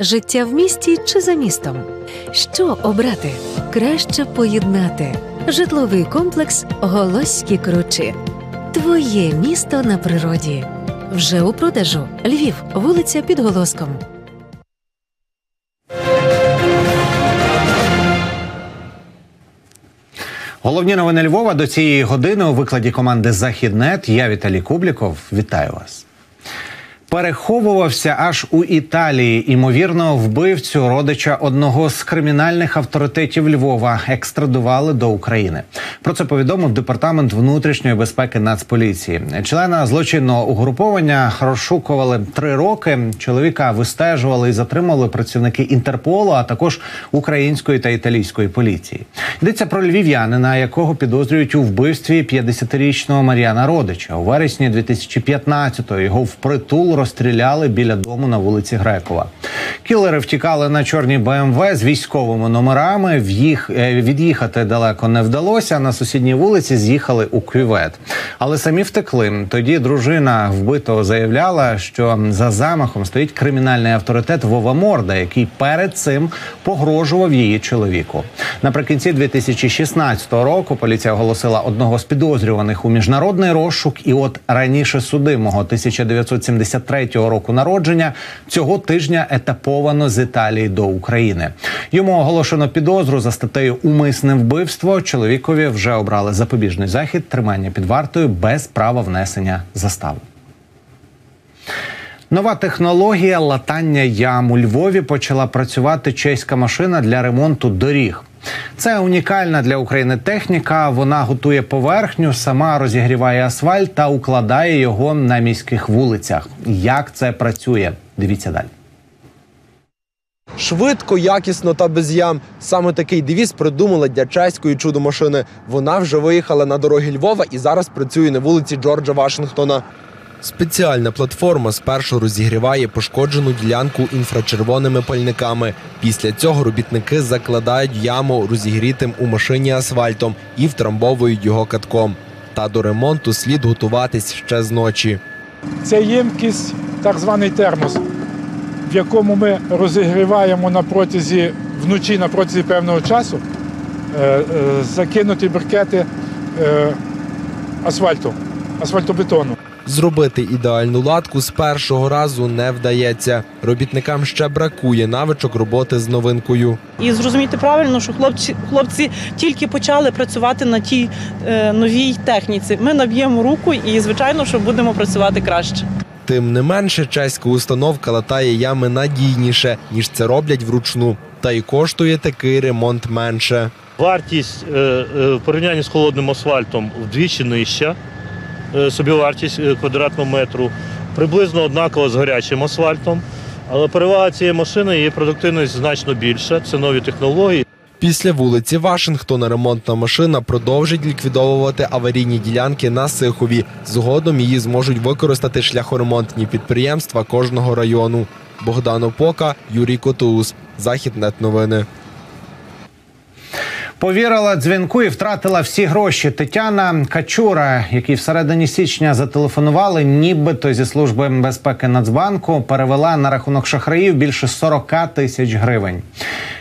Життя в місті чи за містом? Що обрати? Краще поєднати. Житловий комплекс Голосські Кручі. Твоє місто на природі. Вже у продажу. Львів, вулиця під Голоском. Головні новини Львова до цієї години у викладі команди Західнет. Я Віталій Кубліков. Вітаю вас. Переховувався аж у Італії. Імовірно, вбивцю родича одного з кримінальних авторитетів Львова екстрадували до України. Про це повідомив департамент внутрішньої безпеки Нацполіції. Члена злочинного угруповання розшукували три роки. Чоловіка вистежували і затримали працівники Інтерполу, а також української та італійської поліції. Йдеться про львів'янина, якого підозрюють у вбивстві 50-річного Мар'яна Родича. У вересні 2015-го його впритул розстріляли біля дому на вулиці Грекова. Кілери втікали на чорній БМВ з військовими номерами. В'їх е, від'їхати далеко не вдалося. На сусідній вулиці з'їхали у кювет, але самі втекли. Тоді дружина вбитого заявляла, що за замахом стоїть кримінальний авторитет Вова Морда, який перед цим погрожував її чоловіку. Наприкінці 2016 року поліція оголосила одного з підозрюваних у міжнародний розшук. І от раніше судимого 1973 23-го року народження цього тижня етаповано з Італії до України. Йому оголошено підозру за статтею Умисне вбивство. Чоловікові вже обрали запобіжний захід тримання під вартою без права внесення застави. Нова технологія латання ям у Львові почала працювати чеська машина для ремонту доріг. Це унікальна для України техніка. Вона готує поверхню, сама розігріває асфальт та укладає його на міських вулицях. Як це працює? Дивіться далі. Швидко, якісно та без ям. Саме такий девіз придумали для чеської чудо-машини. Вона вже виїхала на дороги Львова і зараз працює на вулиці Джорджа Вашингтона. Спеціальна платформа спершу розігріває пошкоджену ділянку інфрачервоними пальниками. Після цього робітники закладають яму розігрітим у машині асфальтом і втрамбовують його катком. Та до ремонту слід готуватись ще з ночі. Це ємкість, так званий термос, в якому ми розігріваємо на протязі вночі на протязі певного часу е, е, закинуті брикети е, асфальту, асфальтобетону. Зробити ідеальну латку з першого разу не вдається. Робітникам ще бракує навичок роботи з новинкою. І зрозуміти правильно, що хлопці хлопці тільки почали працювати на тій е, новій техніці. Ми наб'ємо руку і, звичайно, що будемо працювати краще. Тим не менше, чеська установка латає ями надійніше, ніж це роблять вручну. Та й коштує такий ремонт менше. Вартість е, е, в порівнянні з холодним асфальтом вдвічі нижча. Е, собівартість е, квадратного метру, приблизно однакова з гарячим асфальтом. Але перевага цієї машини її продуктивність значно більша. Це нові технології. Після вулиці Вашингтона ремонтна машина продовжить ліквідовувати аварійні ділянки на Сихові. Згодом її зможуть використати шляхоремонтні підприємства кожного району. Богдан Опока, Юрій Котус. Західнет новини. Повірила дзвінку і втратила всі гроші. Тетяна Качура, який всередині січня зателефонували, нібито зі служби безпеки Нацбанку, перевела на рахунок шахраїв більше 40 тисяч гривень.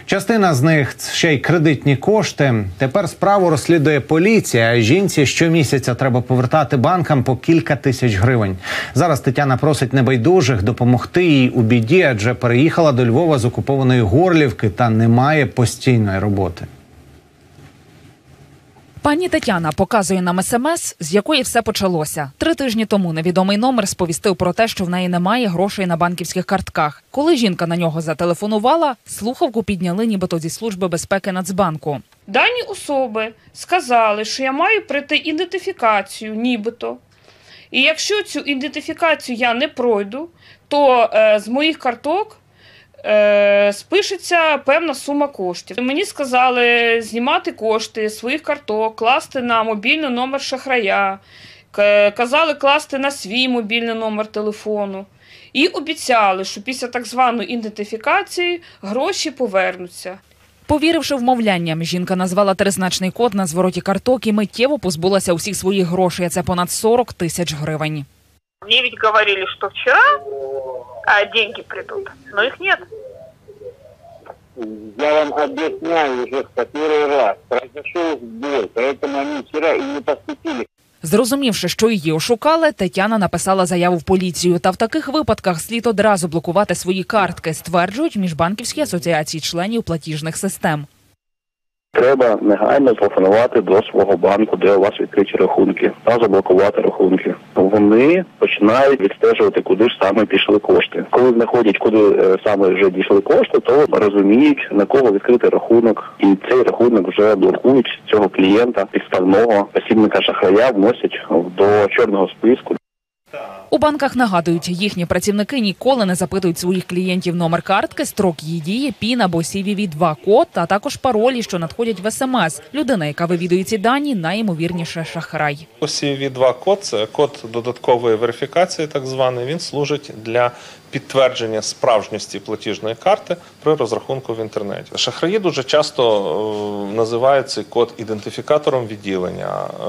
Частина з них ще й кредитні кошти. Тепер справу розслідує поліція. Жінці щомісяця треба повертати банкам по кілька тисяч гривень. Зараз Тетяна просить небайдужих допомогти їй у біді, адже переїхала до Львова з окупованої Горлівки та не має постійної роботи. Пані Тетяна показує нам смс, з якої все почалося. Три тижні тому невідомий номер сповістив про те, що в неї немає грошей на банківських картках. Коли жінка на нього зателефонувала, слухавку підняли нібито зі служби безпеки Нацбанку. Дані особи сказали, що я маю пройти ідентифікацію, нібито. І якщо цю ідентифікацію я не пройду, то е, з моїх карток е, спишеться певна сума коштів. Мені сказали знімати кошти з своїх карток, класти на мобільний номер шахрая, казали класти на свій мобільний номер телефону. І обіцяли, що після так званої ідентифікації гроші повернуться. Повіривши вмовлянням, жінка назвала тризначний код на звороті карток і миттєво позбулася усіх своїх грошей. Це понад 40 тисяч гривень. Ведь говорили, что вчера а, деньги придут, но их нет. Я вам объясняю уже в который раз. Произошел сбой, поэтому они вчера и не поступили. Зрозумівши, що її ошукали, Тетяна написала заяву в поліцію. Та в таких випадках слід одразу блокувати свої картки, стверджують міжбанківські асоціації членів платіжних систем. Треба негайно телефонувати до свого банку, де у вас відкриті рахунки, та заблокувати рахунки. Вони починають відстежувати, куди ж саме пішли кошти. Коли знаходять, куди е, саме вже дійшли кошти, то розуміють на кого відкрити рахунок, і цей рахунок вже блокують цього клієнта підставного посібника шахрая вносять до чорного списку. У банках нагадують, їхні працівники ніколи не запитують своїх клієнтів номер картки, строк її дії, пін або cvv 2 код, а також паролі, що надходять в смс. Людина, яка вивідує ці дані, найімовірніше шахрай. cvv 2 код це код додаткової верифікації, так званий. Він служить для підтвердження справжності платіжної карти при розрахунку в інтернеті. Шахраї дуже часто е, називають цей код ідентифікатором відділення, е,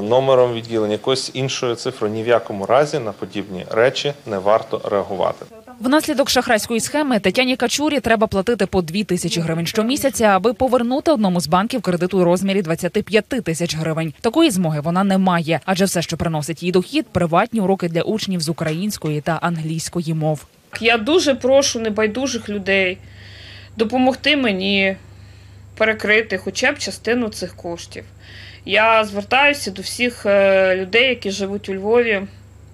номером відділення, якоюсь іншою цифрою. Ні в якому разі на подібні речі не варто реагувати. Внаслідок шахрайської схеми Тетяні Качурі треба платити по 2 тисячі гривень щомісяця, аби повернути одному з банків кредит у розмірі 25 тисяч гривень. Такої змоги вона не має, адже все, що приносить їй дохід, приватні уроки для учнів з української та англійської мов. Я дуже прошу небайдужих людей допомогти мені перекрити хоча б частину цих коштів. Я звертаюся до всіх е, людей, які живуть у Львові.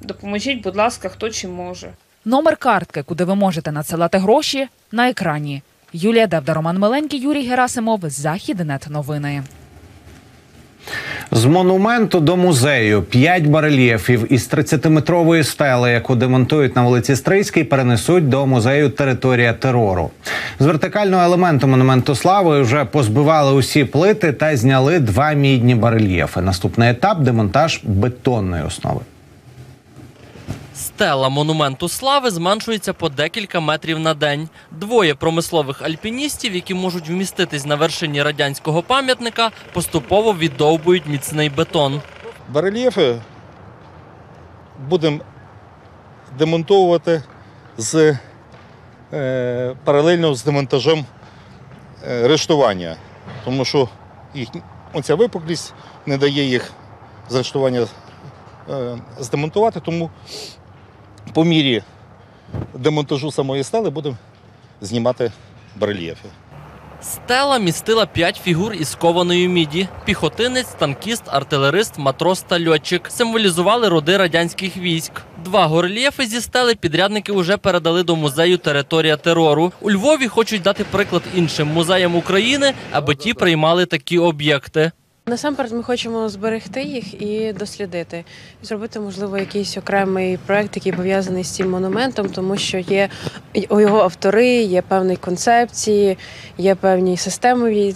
Допоможіть, будь ласка, хто чим може. Номер картки, куди ви можете надсилати гроші, на екрані. Юлія Девда, Роман Миленький, Юрій Герасимов. Західнет новини. З монументу до музею п'ять барельєфів із 30-метрової стели, яку демонтують на вулиці Стрийській, перенесуть до музею Територія терору. З вертикального елементу монументу слави вже позбивали усі плити та зняли два мідні барельєфи. Наступний етап демонтаж бетонної основи. Стела монументу слави зменшується по декілька метрів на день. Двоє промислових альпіністів, які можуть вміститись на вершині радянського пам'ятника, поступово віддовбують міцний бетон. Барельєфи будемо демонтовувати з е, паралельно з демонтажем е, рештування, тому що їх, оця випуклість не дає їх з рештування е, здемонтувати, тому по мірі демонтажу самої стели будемо знімати барельєфи. Стела містила п'ять фігур із кованої міді: піхотинець, танкіст, артилерист, матрос та льотчик. Символізували роди радянських військ. Два горельєфи зі стели підрядники вже передали до музею Територія терору. У Львові хочуть дати приклад іншим музеям України, аби ті приймали такі об'єкти. Насамперед, ми хочемо зберегти їх і дослідити, зробити, можливо, якийсь окремий проект, який пов'язаний з цим монументом, тому що є у його автори, є певні концепції, є певні системи,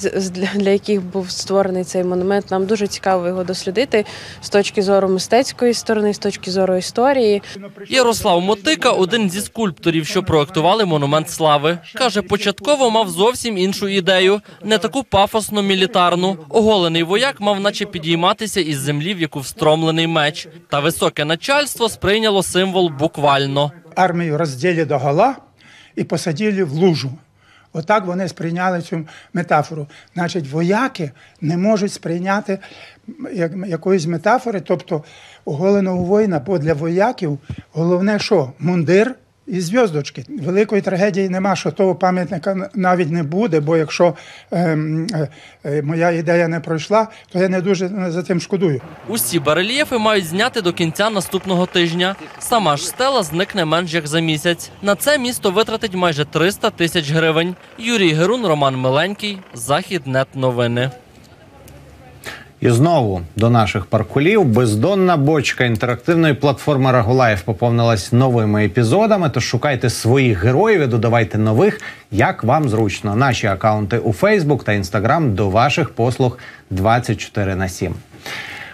для яких був створений цей монумент. Нам дуже цікаво його дослідити з точки зору мистецької сторони, з точки зору історії. Ярослав Мотика, один зі скульпторів, що проектували монумент слави, каже, початково мав зовсім іншу ідею, не таку пафосно мілітарну. Оголений вояк мав наче підійматися із землі, в яку встромлений меч. Та високе начальство сприйняло символ буквально. Армію розділили до гола і посадили в лужу. Отак вони сприйняли цю метафору. Значить, вояки не можуть сприйняти якоїсь метафори, тобто оголеного воїна, бо для вояків головне, що мундир і зв'язочки. Великої трагедії нема, що того пам'ятника навіть не буде, бо якщо е, е, моя ідея не пройшла, то я не дуже за тим шкодую. Усі барельєфи мають зняти до кінця наступного тижня. Сама ж стела зникне менш як за місяць. На це місто витратить майже 300 тисяч гривень. Юрій Герун, Роман Миленький, Західнет новини. І знову до наших паркулів бездонна бочка інтерактивної платформи Рагулаєв поповнилась новими епізодами. Тож шукайте своїх героїв і додавайте нових, як вам зручно. Наші акаунти у Фейсбук та Інстаграм до ваших послуг 24 на 7.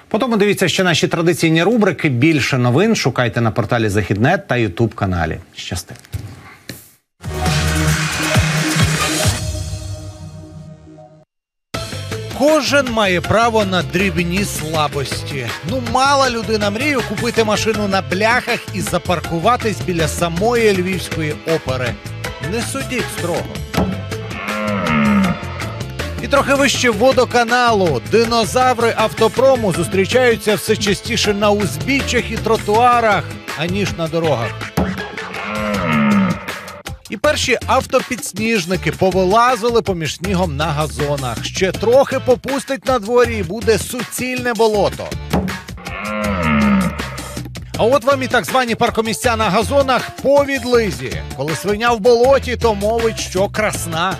Потім дивіться ще наші традиційні рубрики. Більше новин шукайте на порталі Західнет та Ютуб каналі. Щасти. Кожен має право на дрібні слабості. Ну, мала людина мрію купити машину на бляхах і запаркуватись біля самої львівської опери. Не судіть строго. І трохи вище водоканалу динозаври автопрому зустрічаються все частіше на узбіччях і тротуарах, аніж на дорогах. І перші автопідсніжники повилазили поміж снігом на газонах. Ще трохи попустить на дворі і буде суцільне болото. А от вам і так звані паркомісця на газонах по відлизі. Коли свиня в болоті, то мовить, що красна.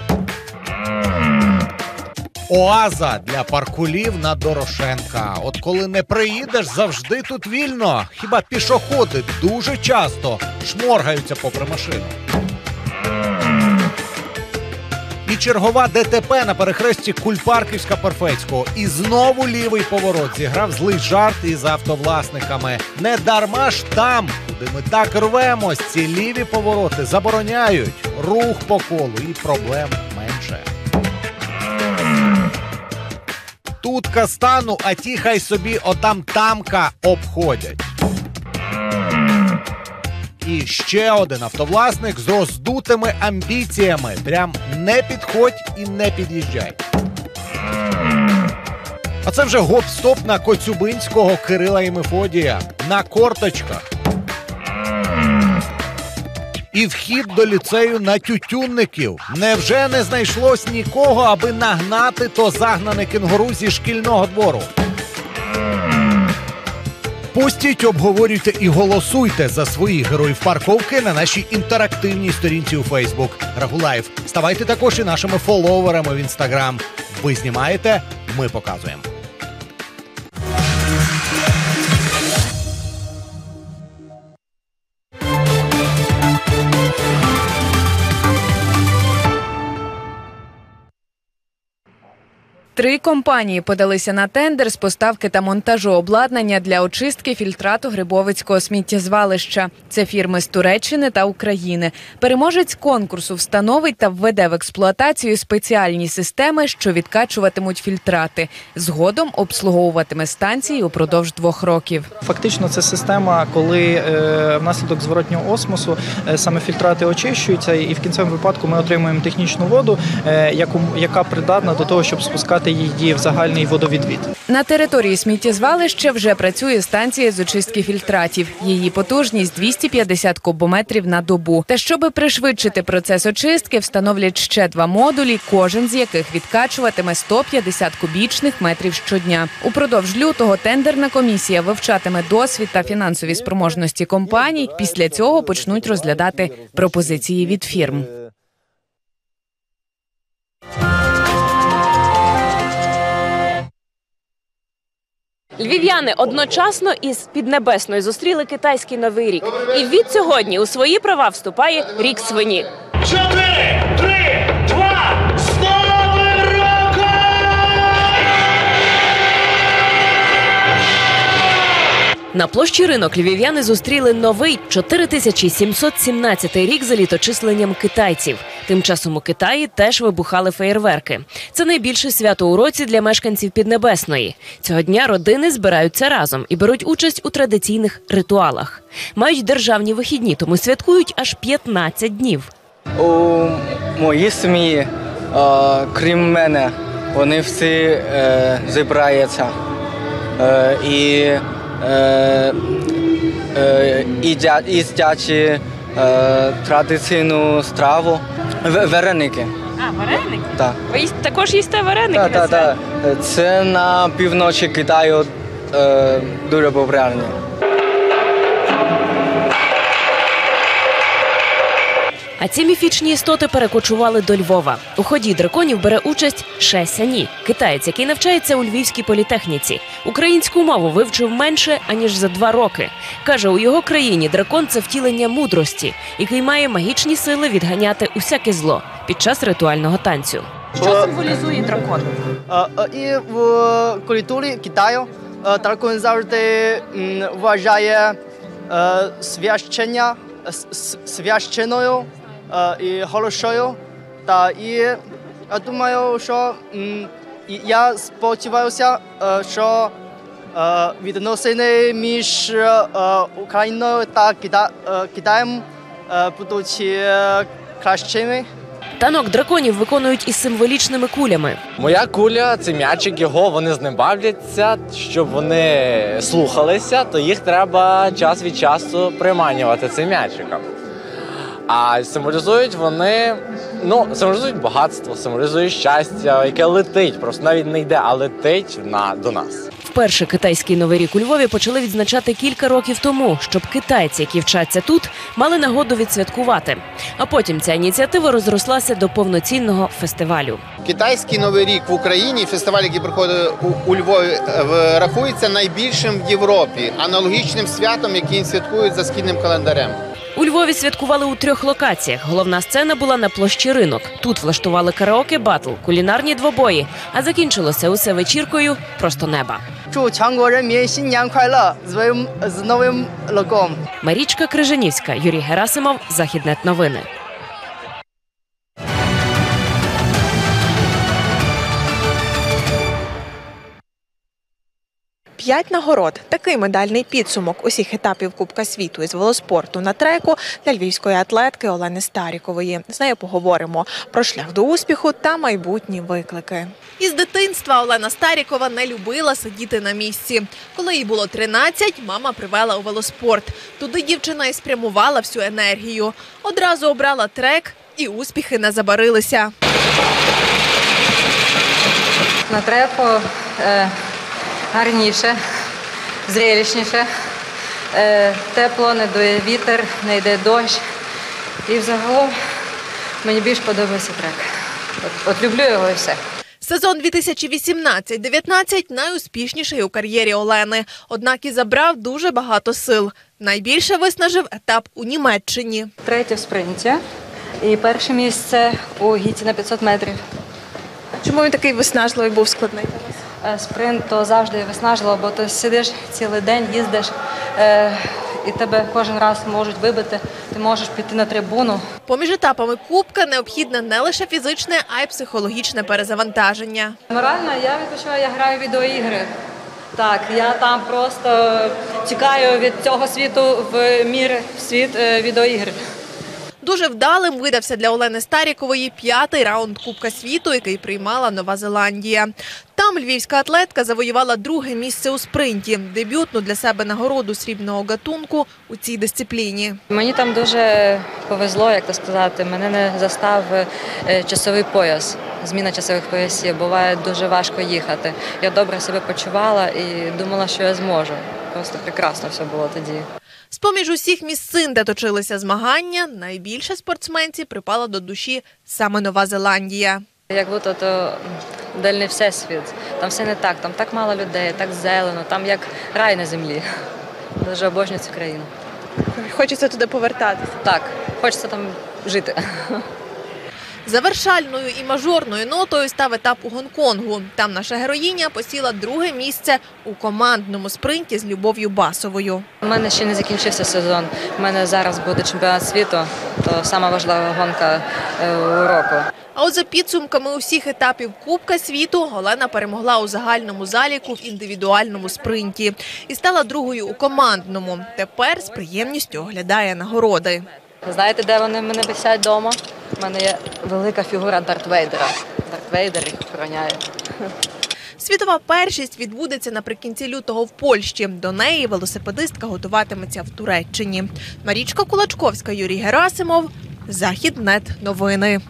Оаза для паркулів на Дорошенка. От коли не приїдеш, завжди тут вільно. Хіба пішоходи дуже часто шморгаються попри машину. Чергова ДТП на перехресті Кульпарківська Перфецького. І знову лівий поворот зіграв злий жарт із автовласниками. Не дарма ж там, куди ми так рвемось, ці ліві повороти забороняють рух по колу і проблем менше. Тут кастану, а ті хай собі отам тамка обходять. І ще один автовласник з роздутими амбіціями. Прям не підходь і не під'їжджай. А це вже гоп-стоп на Коцюбинського Кирила і Мефодія на корточках. І вхід до ліцею на тютюнників. Невже не знайшлось нікого, аби нагнати то загнане кенгуру зі шкільного двору? Постіть, обговорюйте і голосуйте за своїх героїв парковки на нашій інтерактивній сторінці у Фейсбук Рагулаєв. Ставайте також і нашими фоловерами в інстаграм. Ви знімаєте, ми показуємо. Три компанії подалися на тендер з поставки та монтажу обладнання для очистки фільтрату Грибовицького сміттєзвалища. Це фірми з Туреччини та України. Переможець конкурсу встановить та введе в експлуатацію спеціальні системи, що відкачуватимуть фільтрати. Згодом обслуговуватиме станції упродовж двох років. Фактично, це система, коли е, внаслідок зворотнього осмосу е, саме фільтрати очищуються, і в кінцевому випадку ми отримуємо технічну воду, е, яку, яка придатна до того, щоб спускати її в загальний водовідвід. На території сміттєзвалища вже працює станція з очистки фільтратів. Її потужність 250 кубометрів на добу. Та щоби пришвидшити процес очистки, встановлять ще два модулі, кожен з яких відкачуватиме 150 кубічних метрів щодня. Упродовж лютого тендерна комісія вивчатиме досвід та фінансові спроможності компаній. Після цього почнуть розглядати пропозиції від фірм. Львів'яни одночасно із Піднебесною зустріли китайський новий рік. І від сьогодні у свої права вступає рік свині. Чотири, На площі ринок львів'яни зустріли новий 4717 рік за літочисленням китайців. Тим часом у Китаї теж вибухали феєрверки. Це найбільше свято у році для мешканців Піднебесної. Цього дня родини збираються разом і беруть участь у традиційних ритуалах. Мають державні вихідні, тому святкують аж 15 днів. У моїй сім'ї, е, крім мене, вони всі е, зібраються е, і е, е, їдять е, традиційну страву вареники. А, вареники? Так. Ви також їсте вареники? Так, так, так. Це на півночі Китаю е, дуже популярні. А ці міфічні істоти перекочували до Львова. У ході драконів бере участь Ше Сяні, китаєць, який навчається у львівській політехніці. Українську мову вивчив менше аніж за два роки. каже, у його країні дракон це втілення мудрості, який має магічні сили відганяти усяке зло під час ритуального танцю. Що символізує дракон? І в культурі Китаю дракон завжди вважає е, священня священою і хорошою. Та і я думаю, що м, я сподіваюся, що відносини між Україною та Китаєм будуть кращими. Танок драконів виконують із символічними кулями. Моя куля це м'ячик його, вони з ним бавляться. Щоб вони слухалися, то їх треба час від часу приманювати цим м'ячиком. А символізують вони, ну, символізують багатство, символізують щастя, яке летить, просто навіть не йде, а летить на, до нас. Вперше китайський новий рік у Львові почали відзначати кілька років тому, щоб китайці, які вчаться тут, мали нагоду відсвяткувати. А потім ця ініціатива розрослася до повноцінного фестивалю. Китайський новий рік в Україні, фестиваль, який проходить у, у Львові, е, рахується найбільшим в Європі, аналогічним святом, який святкують за східним календарем. У Львові святкували у трьох локаціях. Головна сцена була на площі ринок. Тут влаштували караоке батл, кулінарні двобої. А закінчилося усе вечіркою просто неба. з новим локом. Марічка Крижанівська, Юрій Герасимов, Західнет новини. П'ять нагород. Такий медальний підсумок усіх етапів Кубка світу із велоспорту на треку для львівської атлетки Олени Старікової. З нею поговоримо про шлях до успіху та майбутні виклики. Із дитинства Олена Старікова не любила сидіти на місці. Коли їй було 13, мама привела у велоспорт. Туди дівчина і спрямувала всю енергію. Одразу обрала трек, і успіхи не забарилися. На треку е, гарніше, зрелищніше, е, тепло, не дує вітер, не йде дощ. І взагалом мені більш подобається трек. От, от люблю його і все. Сезон 2018-19 найуспішніший у кар'єрі Олени. Однак і забрав дуже багато сил. Найбільше виснажив етап у Німеччині. Третє в спринті і перше місце у гіті на 500 метрів. Чому він такий виснажливий був складний? Е, Спринт то завжди виснажливо, бо ти сидиш цілий день, їздиш, е, і тебе кожен раз можуть вибити. Ти можеш піти на трибуну. Поміж етапами Кубка необхідне не лише фізичне, а й психологічне перезавантаження. Морально я відпочиваю, я граю в відеоігри. Так, я там просто тікаю від цього світу в мір в світ е, відеоігр. Дуже вдалим видався для Олени Старікової п'ятий раунд Кубка світу, який приймала Нова Зеландія. Там львівська атлетка завоювала друге місце у спринті, дебютну для себе нагороду срібного гатунку у цій дисципліні. Мені там дуже повезло, як то сказати. Мене не застав е, часовий пояс. Зміна часових поясів. Буває дуже важко їхати. Я добре себе почувала і думала, що я зможу. Просто прекрасно все було тоді. З-поміж усіх місцин, де точилися змагання, найбільше спортсменці припала до душі саме Нова Зеландія. Як будто то дальний всесвіт. Там все не так, там так мало людей, так зелено, там як рай на землі. Дуже обожнюю цю країну. Хочеться туди повертатися. Так, хочеться там жити. Завершальною і мажорною нотою став етап у Гонконгу. Там наша героїня посіла друге місце у командному спринті з Любов'ю Басовою. У мене ще не закінчився сезон. У мене зараз буде чемпіонат світу, то сама важлива гонка е, року. А от за підсумками усіх етапів Кубка світу Олена перемогла у загальному заліку в індивідуальному спринті і стала другою у командному. Тепер з приємністю оглядає нагороди. Знаєте, де вони в мене висять вдома? У мене є велика фігура Дарт Вейдера. Дарт Вейдер їх охороняє. Світова першість відбудеться наприкінці лютого в Польщі. До неї велосипедистка готуватиметься в Туреччині. Марічка Кулачковська, Юрій Герасимов. Західнет новини.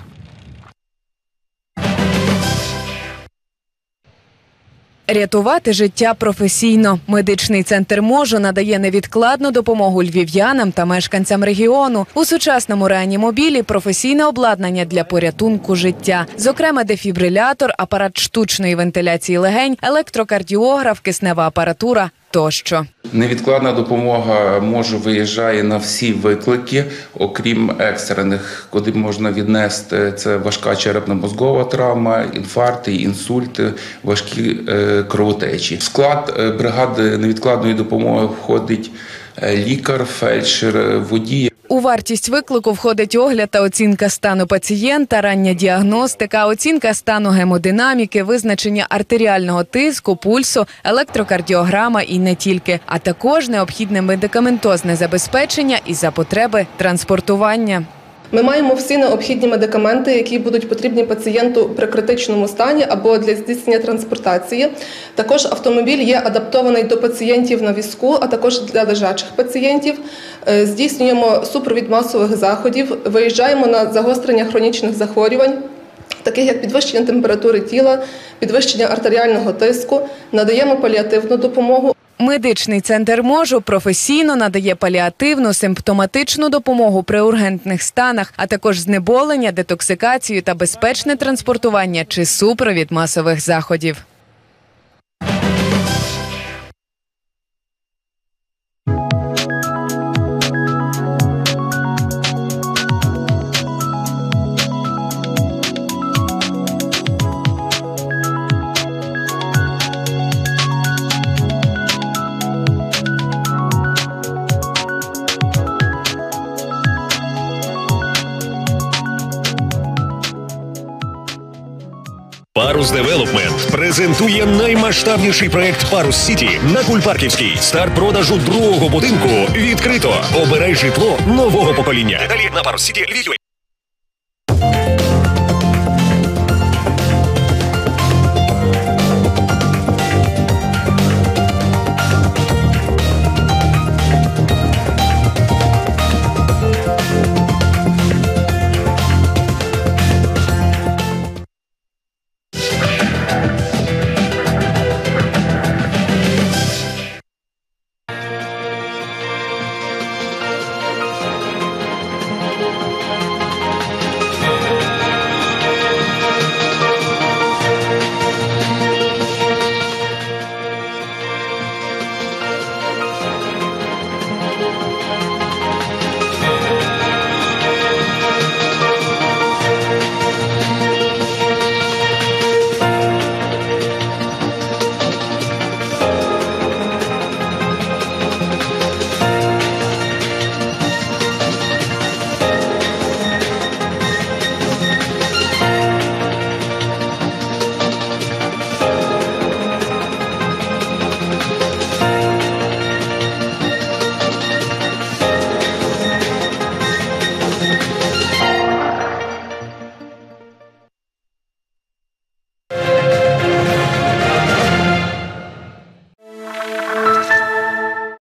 Рятувати життя професійно. Медичний центр можу надає невідкладну допомогу львів'янам та мешканцям регіону. У сучасному реанімобілі професійне обладнання для порятунку життя, зокрема дефібрилятор, апарат штучної вентиляції легень, електрокардіограф, киснева апаратура тощо. Невідкладна допомога може виїжджає на всі виклики, окрім екстрених, куди можна віднести це важка черепно-мозгова травма, інфаркти, інсульти, важкі е, кровотечі. В склад е, бригади невідкладної допомоги входить е, лікар, фельдшер, водій. У вартість виклику входить огляд та оцінка стану пацієнта, рання діагностика, оцінка стану гемодинаміки, визначення артеріального тиску, пульсу, електрокардіограма і не тільки, а також необхідне медикаментозне забезпечення і за потреби транспортування. Ми маємо всі необхідні медикаменти, які будуть потрібні пацієнту при критичному стані або для здійснення транспортації. Також автомобіль є адаптований до пацієнтів на візку, а також для лежачих пацієнтів. Е, Здійснюємо супровід масових заходів, виїжджаємо на загострення хронічних захворювань. Таких як підвищення температури тіла, підвищення артеріального тиску, надаємо паліативну допомогу. Медичний центр можу професійно надає паліативну симптоматичну допомогу при ургентних станах, а також знеболення, детоксикацію та безпечне транспортування чи супровід масових заходів. Парус Девелопмент презентує наймасштабніший проект Парус Сіті на Кульпарківській. Старт продажу другого будинку відкрито. Обирай житло нового покоління. Далі на Парус Сіті.